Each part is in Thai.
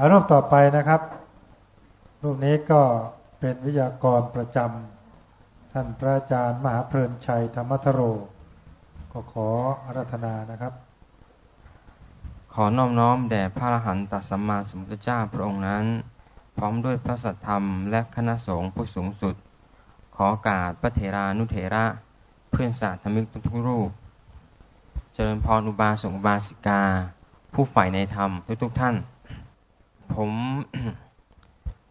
อารมณ์ต่อไปนะครับ รูปนี้ก็เป็นวิทยากรประจำท่านพระอาจารย์มหาเพลินชัยธรรมทโร ก็ขออารัธนานะครับ ขอน้อมน้อมแด่พระอรหันตสัมมาสัมพุทธเจ้าพระองค์นั้น พร้อมด้วยพระสัทธรรมและคณะสงฆ์ผู้สูงสุด ขอกาสพระเถรานุเถระ เพื่อนศาธมิกทุกรูป เจริญพรอุบาสกอุบาสิกา ผู้ฝ่ายในธรรมทุกๆท่าน ผม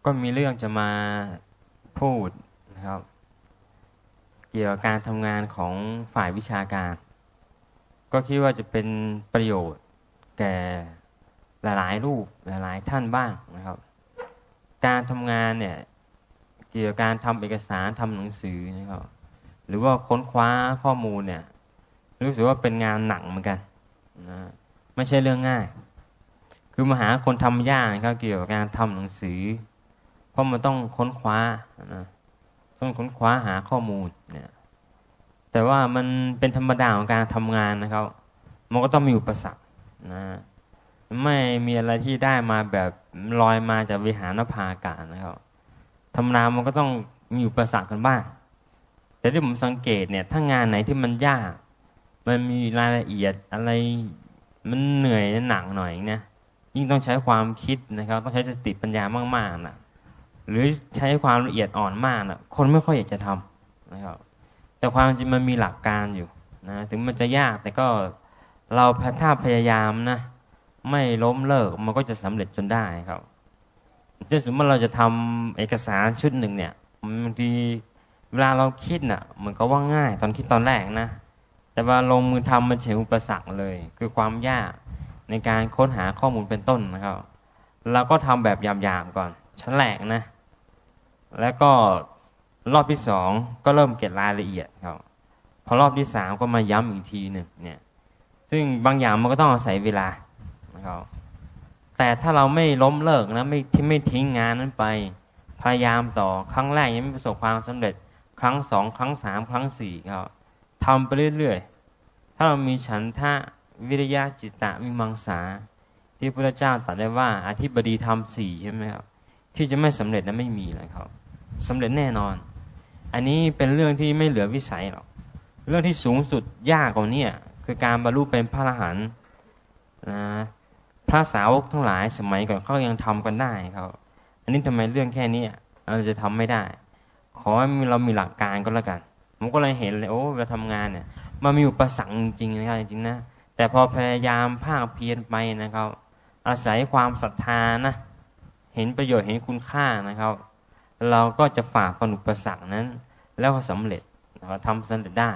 ก็มีเรื่องจะมาพูดนะครับ เกี่ยวกับการทำงานของฝ่ายวิชาการ ก็คิดว่าจะเป็นประโยชน์แก่หลายๆรูปหลายๆท่านบ้างนะครับ การทำงานเนี่ยเกี่ยวกับการทำเอกสารทำหนังสือนะครับ หรือว่าค้นคว้าข้อมูลเนี่ย รู้สึกว่าเป็นงานหนักเหมือนกันนะไม่ใช่เรื่องง่าย คือมาหาคนทำยากนะครับเกี่ยวกับการทำหนังสือ เพราะมันต้องค้นคว้านะต้องค้นคว้าหาข้อมูลเนี่ยแต่ว่ามันเป็นธรรมดาของการทำงานนะครับ มันก็ต้องมีอุปสรรคนะไม่มีอะไรที่ได้มาแบบลอยมาจากวิหารนภาอากาศนะครับทำนามันก็ต้องมีอุปสรรคกันบ้างแต่ที่ผมสังเกตเนี่ย ถ้างานไหนที่มันยาก มันมีรายละเอียดอะไร มันเหนื่อยหนักหน่อยเนะ ยิ่งต้องใช้ความคิดนะครับ ต้องใช้สติปัญญามากๆนะหรือใช้ความละเอียดอ่อนมากนะคนไม่ค่อยอยากจะทำนะครับ แต่ความจริงมันมีหลักการอยู่นะถึงมันจะยากแต่ก็เราถ้าพยายามนะไม่ล้มเลิกมันก็จะสำเร็จจนได้ครับถ้าสมมติเราจะทำเอกสารชุดหนึ่งเนี่ยบางทีเวลาเราคิดน่ะเหมือนกับว่าง่ายตอนคิดตอนแรกนะแต่ว่าลงมือทำมันเฉยอุปสรรคเลย คือความยาก ในการค้นหาข้อมูลเป็นต้นนะครับ เราก็ทำแบบหยาบๆก่อน ชั้นแรกนะ แล้วก็รอบที่สองก็เริ่มเก็บรายละเอียดครับพอรอบที่สามก็มาย้ำอีกทีหนึ่งเนี่ย ซึ่งบางอย่างมันก็ต้องอาศัยเวลานะครับ แต่ถ้าเราไม่ล้มเลิกนะไม่ที่ไม่ทิ้งงานนั้นไป พยายามต่อครั้งแรกยังไม่ประสบความสำเร็จ ครั้งสองครั้งสามครั้งสี่ครับทำไปเรื่อยๆ ถ้าเรามีฉันทะ วิริยะจิตตะวิมังสา ที่พระเจ้าตรัสได้ว่าอธิบดีทำสี่ใช่ไหมครับ ที่จะไม่สำเร็จนั้นไม่มีเลยครับสำเร็จแน่นอน อันนี้เป็นเรื่องที่ไม่เหลือวิสัยหรอกเรื่องที่สูงสุดยากกว่านี้คือการบรรลุเป็นพระอรหันต์นะพระสาวกทั้งหลายสมัยก่อนเขายังทำกันได้ครับ อันนี้ทำไมเรื่องแค่นี้เราจะทำไม่ได้ ขอให้เรามีหลักการก็แล้วกันผมก็เลยเห็นเลยโอ้เวลาทำงานเนี่ย มันมีอุปสรรคจริงๆนะครับจริงๆนะ แต่พอพยายามภาคเพียรไปนะครับ อาศัยความศรัทธานะ เห็นประโยชน์เห็นคุณค่านะครับ เราก็จะฝ่าฟันอุปสรรคนั้น แล้วก็สำเร็จนะครับทำสำเร็จได้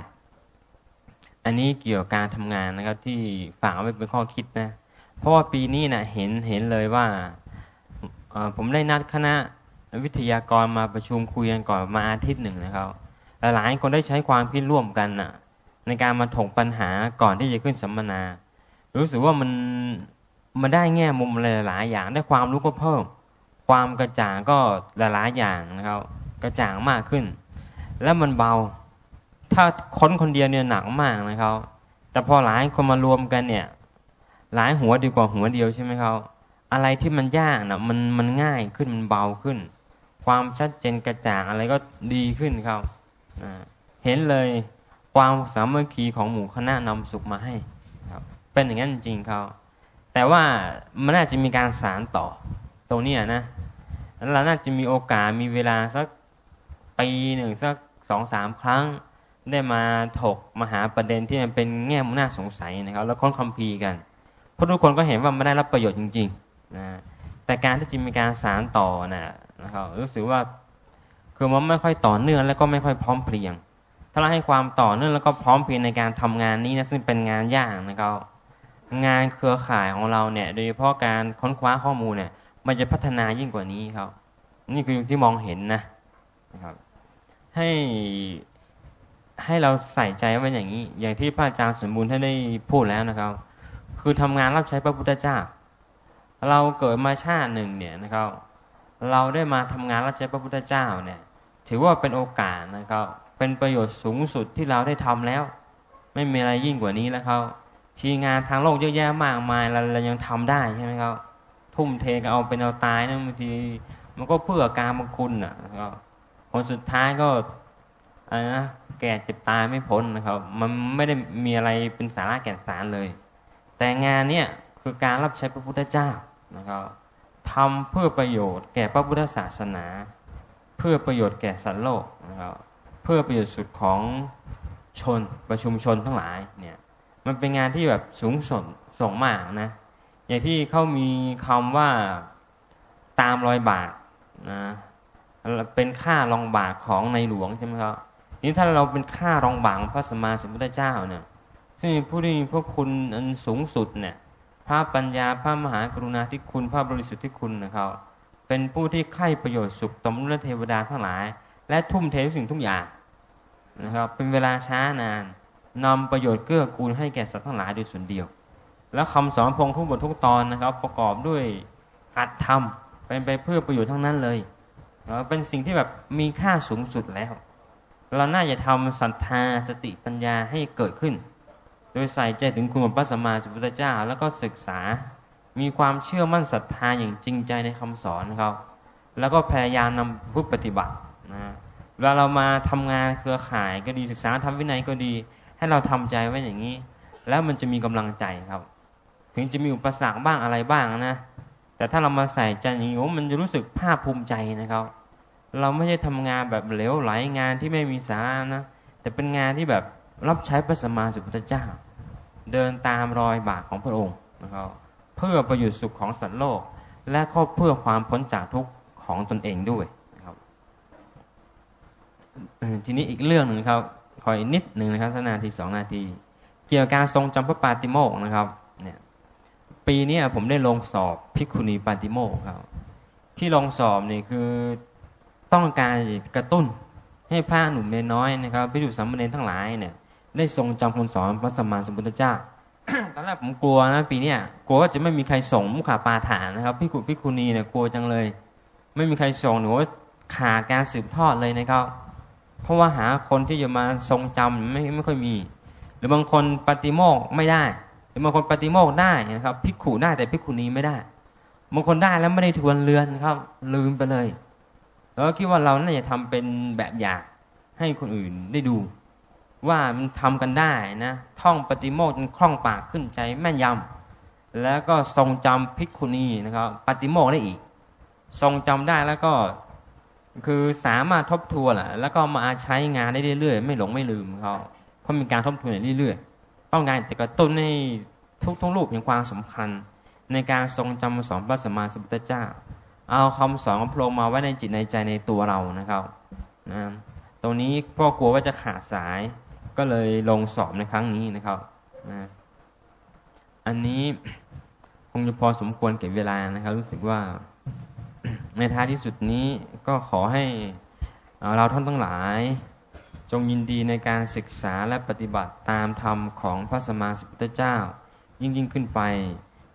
อันนี้เกี่ยวกับการทำงานนะครับที่ฝากไว้เป็นข้อคิดนะ เพราะว่าปีนี้นะเห็นเห็นเลยว่าผมได้นัดคณะวิทยากรมาประชุมคุยกันก่อนมาอาทิตย์หนึ่งนะครับหลายคนได้ใช้ความคิดร่วมกันนะ ในการมาถกปัญหาก่อนที่จะขึ้นสัมมนา รู้สึกว่ามันมันได้แง่มุมหลายๆอย่างได้ความรู้ก็เพิ่ม ความกระจ่างก็หลายๆอย่างนะครับ กระจ่างมากขึ้น แล้วมันเบา ถ้าค้นคนเดียวเนี่ยหนักมากนะครับ แต่พอหลายคนมารวมกันเนี่ย หลายหัวดีกว่าหัวเดียวใช่ไหมครับอะไรที่มันยากนะมันมันง่ายขึ้นมันเบาขึ้น ความชัดเจนกระจ่างอะไรก็ดีขึ้นครับเห็นเลย ความสามัคคีของหมู่คณะนำสุขมาให้ครับ เป็นอย่างนั้นจริงเขาแต่ว่ามันน่าจะมีการสารต่อตรงนี้นะเราน่าจะมีโอกาสมีเวลาสักปีหนึ่งสักสองสามครั้ง ได้มาถกมาหาประเด็นที่มันเป็นแง่มุมน่าสงสัยนะครับ แล้วค้นคัมภีร์กันเพราะทุกคนก็เห็นว่าไม่ได้รับประโยชน์จริงๆนะแต่การที่จะมีการสารต่อนะนะครับรู้สึกว่าคือมันไม่ค่อยต่อเนื่องแล้วก็ไม่ค่อยพร้อมเพรียง ถ้าเราให้ความต่อเนื่องแล้วก็พร้อมเพียงในการทำงานนี้นะซึ่งเป็นงานยากนะครับงานเครือข่ายของเราเนี่ย โดยเฉพาะการค้นคว้าข้อมูลเนี่ย มันจะพัฒนายิ่งกว่านี้ครับ นี่คือที่มองเห็นนะนะครับ ให้ให้เราใส่ใจไว้อย่างนี้ อย่างที่พระอาจารย์สมบูรณ์ท่านได้พูดแล้วนะครับ คือทำงานรับใช้พระพุทธเจ้า เราเกิดมาชาติหนึ่งเนี่ยนะครับ เราได้มาทำงานรับใช้พระพุทธเจ้าเนี่ย ถือว่าเป็นโอกาสนะครับ เป็นประโยชน์สูงสุดที่เราได้ทำแล้ว ไม่มีอะไรยิ่งกว่านี้แล้วเขาทีงานทางโลกเยอะแยะมากมายเราเรายังทำได้ใช่ไหมครับทุ่มเทกเอาเป็นเอาตายนะบางทีมันก็เพื่อการบางคุณอะก็ผลสุดท้ายก็อะไรนะแก่เจ็บตายไม่พ้นนะครับ มันไม่ได้มีอะไรเป็นสาระแก่นสารเลย แต่งานเนี่ยคือการรับใช้พระพุทธเจ้านะครับทำเพื่อประโยชน์แก่พระพุทธศาสนา เพื่อประโยชน์แก่สัตว์โลกนะครับ เพื่อประโยชน์สุดของชนประชุมชนทั้งหลายเนี่ยมันเป็นงานที่แบบสูงส่งส่งมากนะอย่างที่เขามีคำว่าตามรอยบาทนะเป็นค่ารองบาทของในหลวงใช่ไหมครับนี่ถ้าเราเป็นค่ารองบาทพระสมมาสมพุทธเจ้าเนี่ยซึ่งผู้ที่มีพวกคุณอันสูงสุดเนี่ยพระปัญญาพระมหากรุณาธิคุณพระบริสุทธิ์ที่คุณนะครับเป็นผู้ที่ใคร่ประโยชน์สุขตมนุษเทวดาทั้งหลาย และทุ่มเทสิ่งทุกอย่างนะครับเป็นเวลาช้านานนำประโยชน์เกื้อกูลให้แก่สัตว์ทั้งหลายโดยส่วนเดียว แล้วคำสอนพงทุกบททุกตอนนะครับ ประกอบด้วยอัตธรรมเป็นไปเพื่อประโยชน์ทั้งนั้นเลยเป็นสิ่งที่แบบมีค่าสูงสุดแล้ว เราน่าจะทำศรัทธาสติปัญญาให้เกิดขึ้น โดยใส่ใจถึงคุณของพระสัมมาสัมพุทธเจ้า แล้วก็ศึกษา มีความเชื่อมั่นศรัทธาอย่างจริงใจในคำสอนครับแล้วก็พยายามนำพุทธปฏิบัติ เวลาเรามาทำงานเครือข่ายก็ดีศึกษาทำวินัยก็ดี ให้เราทำใจไว้อย่างนี้ แล้วมันจะมีกำลังใจครับ ถึงจะมีอุปสรรคบ้างอะไรบ้างนะ แต่ถ้าเรามาใส่ใจอย่างนี้มันจะรู้สึกภาคภูมิใจนะครับ เราไม่ใช่ทำงานแบบเหลวไหลงานที่ไม่มีสาระนะแต่เป็นงานที่แบบรับใช้พระสัมมาสัมพุทธเจ้า เดินตามรอยบาทของพระองค์นะครับเพื่อประโยชน์สุขของสัตว์โลก และก็เพื่อความพ้นจากทุกข์ของตนเองด้วย ทีนี้อีกเรื่องหนึ่งครับขออีกนิดหนึ่งนะครับสักนาทีสองนาที เกี่ยวกับการทรงจำพระปาติโมกนะครับ เนี่ย ปีนี้ผมได้ลงสอบพิคุณีปาติโมกครับ ที่ลงสอบนี่คือต้องการกระตุ้นให้พระหนุ่มเนน้อยนะครับพิจุสัมมเนทั้งหลายเนี่ย ได้ทรงจำคำสอนพระสัมมาสัมพุทธเจ้าตอนแรกผมกลัวนะปีนี้กลัวว่าจะไม่มีใครส่งมุขาปาฐานนะครับพิคุพิคุณีเนี่ยกลัวจังเลย ไม่มีใครส่งหนูว่าขาดการสืบทอดเลยนะครับ เพราะว่าหาคนที่จะมาทรงจำไม่ไม่ค่อยมี หรือบางคนปฏิโมกไม่ได้ หรือบางคนปฏิโมกได้นะครับพิกขุได้แต่พิกขุนี้ไม่ได้ บางคนได้แล้วไม่ได้ทวนเรือนครับ ลืมไปเลย แล้วคิดว่าเราน่าจะทำเป็นแบบอย่างให้คนอื่นได้ดู ว่ามันทำกันได้นะท่องปฏิโมกจนคล่องปากขึ้นใจแม่นยำแล้วก็ทรงจำพิกขุนีนะครับ ปฏิโมกได้อีก ทรงจำได้แล้วก็ คือสามารถทบทวนแหละแล้วก็มาใช้งานได้เรื่อยๆ ไม่หลงไม่ลืมเขาเพราะมีการทบทวนเรื่อยๆต้องการจะกระตุ้นให้ทุกทุกรูปมีความสำคัญ ในการทรงจำสอนพระสัมมาสัมพุทธเจ้า เอาคำสอนของพระองค์มาไว้ในจิตในใจในตัวเรานะครับนะตรงนี้พ่อกลัวว่าจะขาดสายก็เลยลงสอบในครั้งนี้นะครับนะอันนี้คงจะพอสมควรเก็บเวลานะครับ รู้สึกว่า ในท้ายที่สุดนี้ก็ขอให้เราท่านทั้งหลาย จงยินดีในการศึกษาและปฏิบัติตามธรรมของพระสมมาสัมพุทธเจ้า ยิ่งยิ่งขึ้นไป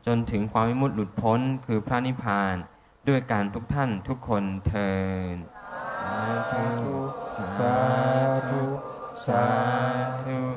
จนถึงความวิมุตติหลุดพ้นคือพระนิพพานด้วยการทุกท่านทุกคนเทินสาธุสาธุสาธุ